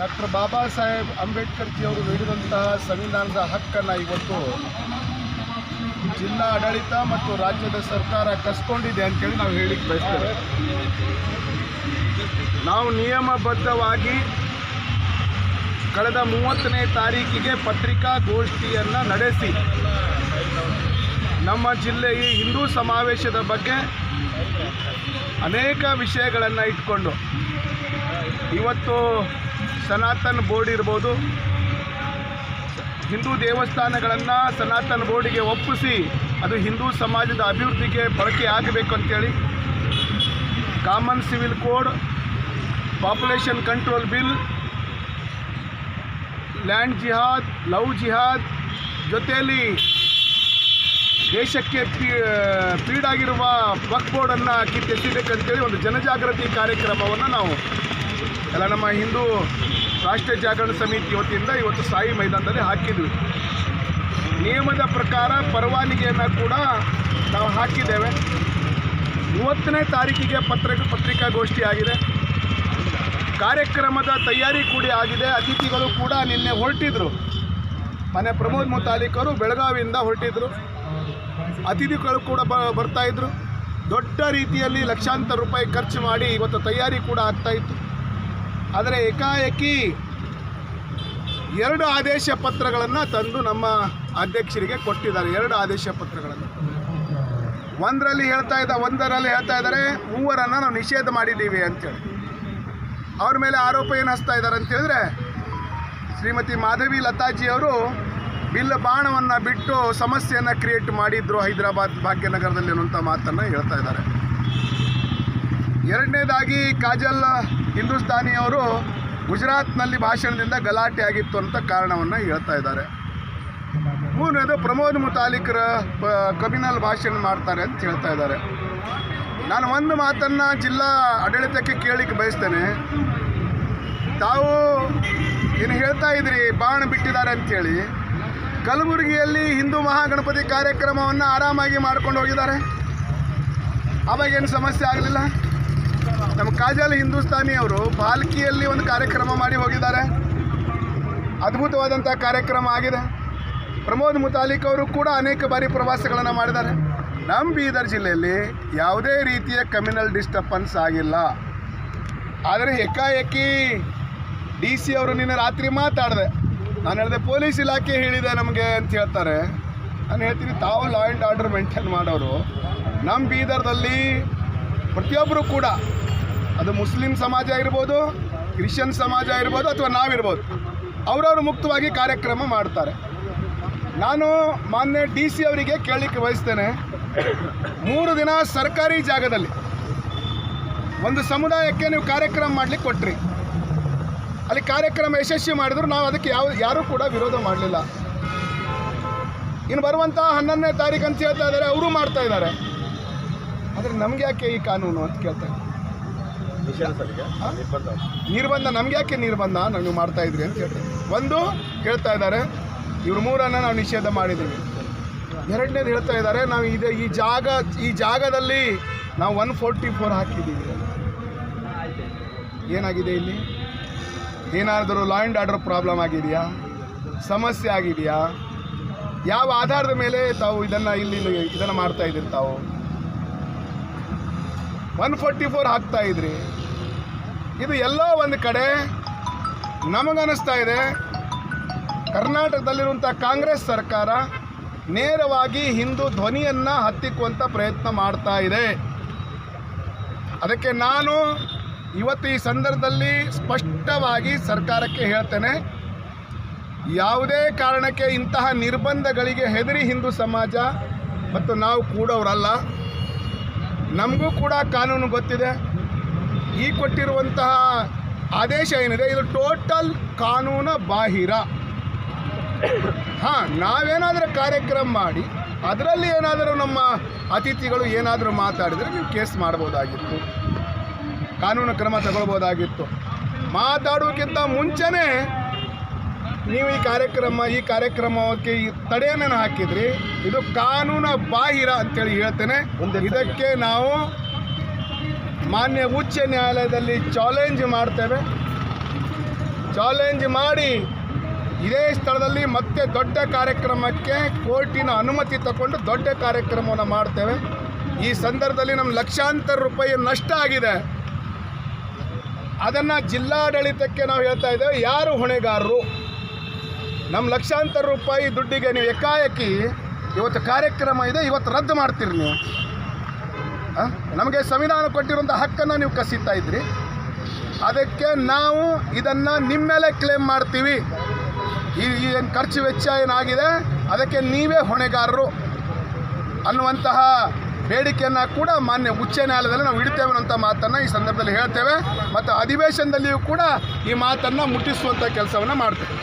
Doctor Baba Saheb Ambedkar ಜಿಯವರು ನೀಡಿದಂತಹ ಸಂವಿಧಾನದ ಹಕ್ಕನ್ನು ಇವತ್ತು ಜಿಲ್ಲಾ ಆಡಳಿತ ಮತ್ತು ರಾಜ್ಯದ ಸರ್ಕಾರ ಕಸ್ಕೊಂಡಿದೆ ಅಂತೇಳಿ ನಾವು ಹೇಳಿಕ್ಕೆ ಬಯಸ್ತೇವೆ. ನಾವು ನಿಯಮಬದ್ಧವಾಗಿ ಕಳೆದ ಮೂವತ್ತನೇ ತಾರೀಕಿಗೆ ಪತ್ರಿಕಾಗೋಷ್ಠಿಯನ್ನು ನಡೆಸಿ ನಮ್ಮ ಜಿಲ್ಲೆಯ ಹಿಂದೂ ಸಮಾವೇಶದ ಬಗ್ಗೆ ಅನೇಕ ವಿಷಯಗಳನ್ನು ಇಟ್ಕೊಂಡು ಇವತ್ತು ಸನಾತನ್ ಬೋರ್ಡ್ ಇರ್ಬೋದು. ಹಿಂದೂ ದೇವಸ್ಥಾನಗಳನ್ನು ಸನಾತನ್ ಬೋರ್ಡಿಗೆ ಒಪ್ಪಿಸಿ ಅದು ಹಿಂದೂ ಸಮಾಜದ ಅಭಿವೃದ್ಧಿಗೆ ಬಳಕೆ ಆಗಬೇಕು ಅಂತೇಳಿ. Common civil code, population control bill, land ಜಿಹಾದ್, ಲವ್ ಜಿಹಾದ್ ಜೊತೆಯಲ್ಲಿ ದೇಶಕ್ಕೆ ಪೀಡಾಗಿರುವ ವಕ್ ಬೋರ್ಡನ್ನು ಕಿತ್ತೆಸಿಬೇಕಂತೇಳಿ ಒಂದು ಜನಜಾಗೃತಿ ಕಾರ್ಯಕ್ರಮವನ್ನು ನಾವು ಎಲ್ಲ ನಮ್ಮ ಹಿಂದೂ ರಾಷ್ಟ್ರೀಯ ಜಾಗರಣ ಸಮಿತಿ ವತಿಯಿಂದ ಇವತ್ತು ಸಾಯಿ ಮೈದಾನದಲ್ಲಿ ಹಾಕಿದ್ವಿ. ನಿಯಮದ ಪ್ರಕಾರ ಪರವಾನಗಿಯನ್ನು ಕೂಡ ನಾವು ಹಾಕಿದ್ದೇವೆ. ಮೂವತ್ತನೇ ತಾರೀಕಿಗೆ ಪತ್ರ ಪತ್ರಿಕಾಗೋಷ್ಠಿ ಆಗಿದೆ. ಕಾರ್ಯಕ್ರಮದ ತಯಾರಿ ಕೂಡ ಆಗಿದೆ. ಅತಿಥಿಗಳು ಕೂಡ ನಿನ್ನೆ ಹೊರಟಿದ್ರು. ಮನೆ ಪ್ರಮೋದ್ ಮುತಾಲಿಕರು ಬೆಳಗಾವಿಯಿಂದ ಹೊರಟಿದ್ರು. ಅತಿಥಿಗಳು ಕೂಡ ಬ ಬರ್ತಾಯಿದ್ರು ದೊಡ್ಡ ರೀತಿಯಲ್ಲಿ ಲಕ್ಷಾಂತರ ರೂಪಾಯಿ ಖರ್ಚು ಮಾಡಿ ಇವತ್ತು ತಯಾರಿ ಕೂಡ ಆಗ್ತಾ ಇತ್ತು. ಆದರೆ ಏಕಾಏಕಿ ಎರಡು ಆದೇಶ ಪತ್ರಗಳನ್ನು ತಂದು ನಮ್ಮ ಅಧ್ಯಕ್ಷರಿಗೆ ಕೊಟ್ಟಿದ್ದಾರೆ. ಎರಡು ಆದೇಶ ಪತ್ರಗಳನ್ನು. ಒಂದರಲ್ಲಿ ಹೇಳ್ತಾ ಇದ್ದ, ಒಂದರಲ್ಲಿ ಹೇಳ್ತಾ ಇದ್ದಾರೆ, ಮೂವರನ್ನು ನಾವು ನಿಷೇಧ ಮಾಡಿದ್ದೀವಿ ಅಂತೇಳಿ. ಅವ್ರ ಮೇಲೆ ಆರೋಪ ಏನು ಹಚ್ತಾ ಇದ್ದಾರೆ ಅಂತ ಹೇಳಿದ್ರೆ ಶ್ರೀಮತಿ ಮಾಧವಿ ಲತಾಜಿ ಅವರು ಬಿಲ್ ಬಾಣವನ್ನು ಬಿಟ್ಟು ಸಮಸ್ಯೆಯನ್ನು ಕ್ರಿಯೇಟ್ ಮಾಡಿದ್ರು ಹೈದರಾಬಾದ್ ಭಾಗ್ಯನಗರದಲ್ಲಿ ಅನ್ನುವಂಥ ಮಾತನ್ನು ಹೇಳ್ತಾ ಇದ್ದಾರೆ. ಎರಡನೇದಾಗಿ ಕಾಜಲ್ ಹಿಂದೂಸ್ತಾನಿಯವರು ಗುಜರಾತ್ನಲ್ಲಿ ಭಾಷಣದಿಂದ ಗಲಾಟೆ ಆಗಿತ್ತು ಅಂತ ಕಾರಣವನ್ನು ಹೇಳ್ತಾ ಇದ್ದಾರೆ. ಮೂರನೇದು ಪ್ರಮೋದ್ ಮುತಾಲಿಕ್ರ ಕಮಿನಲ್ ಭಾಷಣ ಮಾಡ್ತಾರೆ ಅಂತ ಹೇಳ್ತಾ ಇದ್ದಾರೆ. ನಾನು ಒಂದು ಮಾತನ್ನು ಜಿಲ್ಲಾ ಆಡಳಿತಕ್ಕೆ ಕೇಳಿಕ್ಕೆ ಬಯಸ್ತೇನೆ. ತಾವು ಏನು ಹೇಳ್ತಾ ಇದ್ರಿ, ಬಾಣ ಬಿಟ್ಟಿದ್ದಾರೆ ಅಂತೇಳಿ ಕಲಬುರಗಿಯಲ್ಲಿ ಹಿಂದೂ ಮಹಾಗಣಪತಿ ಕಾರ್ಯಕ್ರಮವನ್ನು ಆರಾಮಾಗಿ ಮಾಡ್ಕೊಂಡು ಹೋಗಿದ್ದಾರೆ. ಅವಾಗೇನು ಸಮಸ್ಯೆ ಆಗಲಿಲ್ಲ? ನಮ್ಮ ಕಾಜಲ್ ಹಿಂದೂಸ್ತಾನಿ ಅವರು ಪಾಲ್ಕಿಯಲ್ಲಿ ಒಂದು ಕಾರ್ಯಕ್ರಮ ಮಾಡಿ ಹೋಗಿದ್ದಾರೆ. ಅದ್ಭುತವಾದಂಥ ಕಾರ್ಯಕ್ರಮ ಆಗಿದೆ. ಪ್ರಮೋದ್ ಮುತಾಲಿಕ್ ಅವರು ಕೂಡ ಅನೇಕ ಬಾರಿ ಪ್ರವಾಸಗಳನ್ನು ಮಾಡಿದ್ದಾರೆ. ನಮ್ಮ ಬೀದರ್ ಜಿಲ್ಲೆಯಲ್ಲಿ ಯಾವುದೇ ರೀತಿಯ ಕಮ್ಯುನಲ್ ಡಿಸ್ಟರ್ಬನ್ಸ್ ಆಗಿಲ್ಲ. ಆದರೆ ಏಕಾಏಕಿ ಡಿ ಸಿ ಅವರು ನಿನ್ನೆ ರಾತ್ರಿ ಮಾತಾಡಿದೆ. ನಾನು ಹೇಳಿದೆ, ಪೊಲೀಸ್ ಇಲಾಖೆ ಹೇಳಿದೆ ನಮಗೆ ಅಂತ ಹೇಳ್ತಾರೆ. ನಾನು ಹೇಳ್ತೀನಿ, ತಾವು ಲಾ ಆ್ಯಂಡ್ ಆರ್ಡರ್ ಮೇಂಟೈನ್ ಮಾಡೋರು. ನಮ್ಮ ಬೀದರ್ದಲ್ಲಿ ಪ್ರತಿಯೊಬ್ಬರು ಕೂಡ ಅದು ಮುಸ್ಲಿಂ ಸಮಾಜ ಇರ್ಬೋದು ಕ್ರಿಶ್ಚಿಯನ್ ಸಮಾಜ ಇರ್ಬೋದು ಅಥವಾ ನಾವಿರ್ಬೋದು, ಅವರವರು ಮುಕ್ತವಾಗಿ ಕಾರ್ಯಕ್ರಮ ಮಾಡ್ತಾರೆ. ನಾನು ಮಾನ್ಯ ಡಿ ಸಿ ಅವರಿಗೆ ಕೇಳಲಿಕ್ಕೆ ಬಯಸ್ತೇನೆ, ಮೂರು ದಿನ ಸರ್ಕಾರಿ ಜಾಗದಲ್ಲಿ ಒಂದು ಸಮುದಾಯಕ್ಕೆ ನೀವು ಕಾರ್ಯಕ್ರಮ ಮಾಡಲಿಕ್ಕೆ ಕೊಟ್ರಿ. ಅಲ್ಲಿ ಕಾರ್ಯಕ್ರಮ ಯಶಸ್ವಿ ಮಾಡಿದ್ರು, ನಾವು ಅದಕ್ಕೆ ಯಾವ, ಯಾರೂ ಕೂಡ ವಿರೋಧ ಮಾಡಲಿಲ್ಲ. ಇನ್ನು ಬರುವಂಥ ಹನ್ನೊಂದನೇ ತಾರೀಕು ಅಂತ ಹೇಳ್ತಾ ಇದ್ದಾರೆ, ಅವರು ಮಾಡ್ತಾ ಇದ್ದಾರೆ. ಆದರೆ ನಮ್ಗೆ ಯಾಕೆ ಈ ಕಾನೂನು ಅಂತ ಕೇಳ್ತಾ ಇದ್ದಾರೆ ನಿರ್ಬಂಧ ನಮ್ಗೆ ಯಾಕೆ ನಿರ್ಬಂಧ? ನಾವು ನೀವು ಮಾಡ್ತಾ ಇದ್ರಿ ಅಂತ ಹೇಳ್ತಾರೆ. ಒಂದು ಹೇಳ್ತಾ ಇದ್ದಾರೆ. ಇವ್ರು ಮೂರನ್ನು ನಾವು ನಿಷೇಧ ಮಾಡಿದ್ದೀವಿ. ಎರಡನೇದು ಹೇಳ್ತಾ ಇದ್ದಾರೆ ನಾವು ಇದೆ ಈ ಜಾಗ ಈ ಜಾಗದಲ್ಲಿ ನಾವು ಒನ್ ಫೋರ್ಟಿ ಫೋರ್ ಹಾಕಿದ್ದೀವಿ. ಏನಾಗಿದೆ ಇಲ್ಲಿ? ಏನಾದರೂ ಲಾ ಆ್ಯಂಡ್ ಆರ್ಡರ್ ಪ್ರಾಬ್ಲಮ್ ಆಗಿದೆಯಾ? ಸಮಸ್ಯೆ ಆಗಿದೆಯಾ? ಯಾವ ಆಧಾರದ ಮೇಲೆ ತಾವು ಇದನ್ನು ಇಲ್ಲಿ ಇದನ್ನು ಮಾಡ್ತಾ ಇದ್ದೀರಿ ತಾವು? ಒನ್ ಫೋರ್ಟಿ ಫೋರ್ ಹಾಕ್ತಾ ಇದ್ರಿ. ಇದು ಎಲ್ಲೋ ಒಂದು ಕಡೆ ನಮಗನ್ನಿಸ್ತಾ ಇದೆ. ಕರ್ನಾಟಕದಲ್ಲಿರುವಂಥ ಕಾಂಗ್ರೆಸ್ ಸರ್ಕಾರ ನೇರವಾಗಿ ಹಿಂದೂ ಧ್ವನಿಯನ್ನು ಹತ್ತಿಕ್ಕುವಂಥ ಪ್ರಯತ್ನ ಮಾಡ್ತಾ ಇದೆ. ಅದಕ್ಕೆ ನಾನು ಇವತ್ತು ಈ ಸಂದರ್ಭದಲ್ಲಿ ಸ್ಪಷ್ಟವಾಗಿ ಸರ್ಕಾರಕ್ಕೆ ಹೇಳ್ತೇನೆ, ಯಾವುದೇ ಕಾರಣಕ್ಕೆ ಇಂತಹ ನಿರ್ಬಂಧಗಳಿಗೆ ಹೆದರಿ ಹಿಂದೂ ಸಮಾಜ ಮತ್ತು ನಾವು ಕೂಡೋರಲ್ಲ ನಮಗೂ ಕೂಡ ಕಾನೂನು ಗೊತ್ತಿದೆ. ಈ ಕೊಟ್ಟಿರುವಂತಹ ಆದೇಶ ಏನಿದೆ? ಇದು ಟೋಟಲ್ ಕಾನೂನು ಬಾಹಿರ. ಹಾಂ, ನಾವೇನಾದರೂ ಕಾರ್ಯಕ್ರಮ ಮಾಡಿ, ಅದರಲ್ಲಿ ಏನಾದರೂ ನಮ್ಮ ಅತಿಥಿಗಳು ಏನಾದರೂ ಮಾತಾಡಿದರೆ ನೀವು ಕೇಸ್ ಮಾಡ್ಬೋದಾಗಿತ್ತು. ಕಾನೂನು ಕ್ರಮ ತಗೊಳ್ಬೋದಾಗಿತ್ತು. ಮಾತಾಡೋಕ್ಕಿಂತ ಮುಂಚೆನೇ ನೀವು ಈ ಕಾರ್ಯಕ್ರಮ ಈ ಕಾರ್ಯಕ್ರಮಕ್ಕೆ ಈ ತಡೆಯನ್ನು ಹಾಕಿದ್ರಿ. ಇದು ಕಾನೂನ ಬಾಹಿರ ಅಂತೇಳಿ ಹೇಳ್ತೇನೆ. ಇದಕ್ಕೆ ನಾವು ಮಾನ್ಯ ಉಚ್ಚ ನ್ಯಾಯಾಲಯದಲ್ಲಿ ಚಾಲೆಂಜ್ ಮಾಡ್ತೇವೆ. ಚಾಲೆಂಜ್ ಮಾಡಿ ಇದೇ ಸ್ಥಳದಲ್ಲಿ ಮತ್ತೆ ದೊಡ್ಡ ಕಾರ್ಯಕ್ರಮಕ್ಕೆ ಕೋರ್ಟಿನ ಅನುಮತಿ ತಗೊಂಡು ದೊಡ್ಡ ಕಾರ್ಯಕ್ರಮವನ್ನು ಮಾಡ್ತೇವೆ. ಈ ಸಂದರ್ಭದಲ್ಲಿ ನಮ್ಮ ಲಕ್ಷಾಂತರ ರೂಪಾಯಿ ನಷ್ಟ ಆಗಿದೆ. ಅದನ್ನು ಜಿಲ್ಲಾಡಳಿತಕ್ಕೆ ನಾವು ಹೇಳ್ತಾ ಇದ್ದೇವೆ. ಯಾರು ಹೊಣೆಗಾರರು? ನಮ್ಮ ಲಕ್ಷಾಂತರ ರೂಪಾಯಿ ದುಡ್ಡಿಗೆ ನೀವು ಏಕಾಏಕಿ ಇವತ್ತು ಕಾರ್ಯಕ್ರಮ ಇದೆ, ಇವತ್ತು ರದ್ದು ಮಾಡ್ತೀರಿ ನೀವು? ನಮಗೆ ಸಂವಿಧಾನ ಕೊಟ್ಟಿರುವಂಥ ಹಕ್ಕನ್ನು ನೀವು ಕಸೀತಾ ಇದ್ರಿ. ಅದಕ್ಕೆ ನಾವು ಇದನ್ನು ನಿಮ್ಮ ಮೇಲೆ ಕ್ಲೇಮ್ ಮಾಡ್ತೀವಿ. ಈ ಏನು ಖರ್ಚು ವೆಚ್ಚ ಏನಾಗಿದೆ, ಅದಕ್ಕೆ ನೀವೇ ಹೊಣೆಗಾರರು. ಅನ್ನುವಂತಹ ಬೇಡಿಕೆಯನ್ನು ಕೂಡ ಮಾನ್ಯ ಉಚ್ಚ ನ್ಯಾಯಾಲಯದಲ್ಲಿ ನಾವು ಇಡ್ತೇವೆ ಅನ್ನೋಂಥ ಮಾತನ್ನು ಈ ಸಂದರ್ಭದಲ್ಲಿ ಹೇಳ್ತೇವೆ. ಮತ್ತು ಅಧಿವೇಶನದಲ್ಲಿಯೂ ಕೂಡ ಈ ಮಾತನ್ನು ಮುಟ್ಟಿಸುವಂಥ ಕೆಲಸವನ್ನು ಮಾಡ್ತೇವೆ.